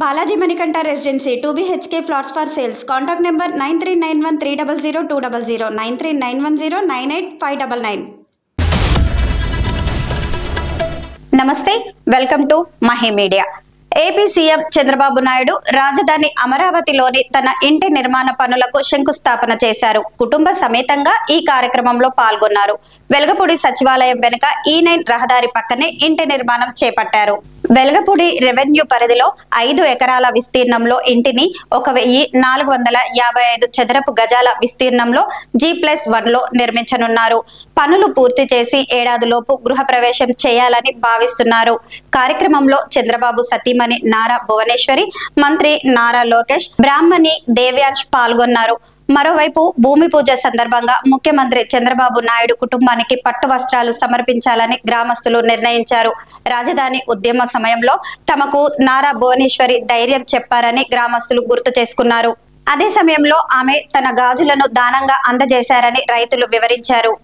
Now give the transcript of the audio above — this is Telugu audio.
Balaji Manikanta residency two BHK flats for sales. Contact number nine three nine one three double zero two double zero nine three nine one zero nine eight five double nine. నమస్తే welcome to Mahi media. AP CM Chandrababu Naidu రాజధాని అమరావతిలోని తన ఇంటి నిర్మాణ పనులకు శంకుస్థాపన చేశారు. కుటుంబ సమేతంగా ఈ కార్యక్రమంలో పాల్గొన్నారు. వెలగపూడి సచివాలయం వెనుక e ఈ నైన్ రహదారి పక్కనే ఇంటి నిర్మాణం చేపట్టారు. వెలగపూడి రెవెన్యూ పరిధిలో ఐదు ఎకరాల విస్తీర్ణంలో ఇంటిని ఒక వెయ్యి నాలుగు వందల యాభై ఐదు చదరపు గజాల విస్తీర్ణంలో జీ ప్లస్ వన్లో నిర్మించనున్నారు. పనులు పూర్తి చేసి ఏడాదిలోపు గృహప్రవేశం చేయాలని భావిస్తున్నారు. కార్యక్రమంలో చంద్రబాబు సతీమణి నారా భువనేశ్వరి మంత్రి నారా లోకేష్ బ్రాహ్మణి దేవ్యాంశ్ పాల్గొన్నారు. మరోవైపు భూమి పూజ సందర్భంగా ముఖ్యమంత్రి చంద్రబాబు నాయుడు కుటుంబానికి పట్టు వస్త్రాలు సమర్పించాలని గ్రామస్తులు నిర్ణయించారు. రాజధాని ఉద్యమ సమయంలో తమకు నారా భువనేశ్వరి ధైర్యం చెప్పారని గ్రామస్తులు గుర్తు చేసుకున్నారు. అదే సమయంలో ఆమె తన గాజులను దానంగా అందజేశారని రైతులు వివరించారు.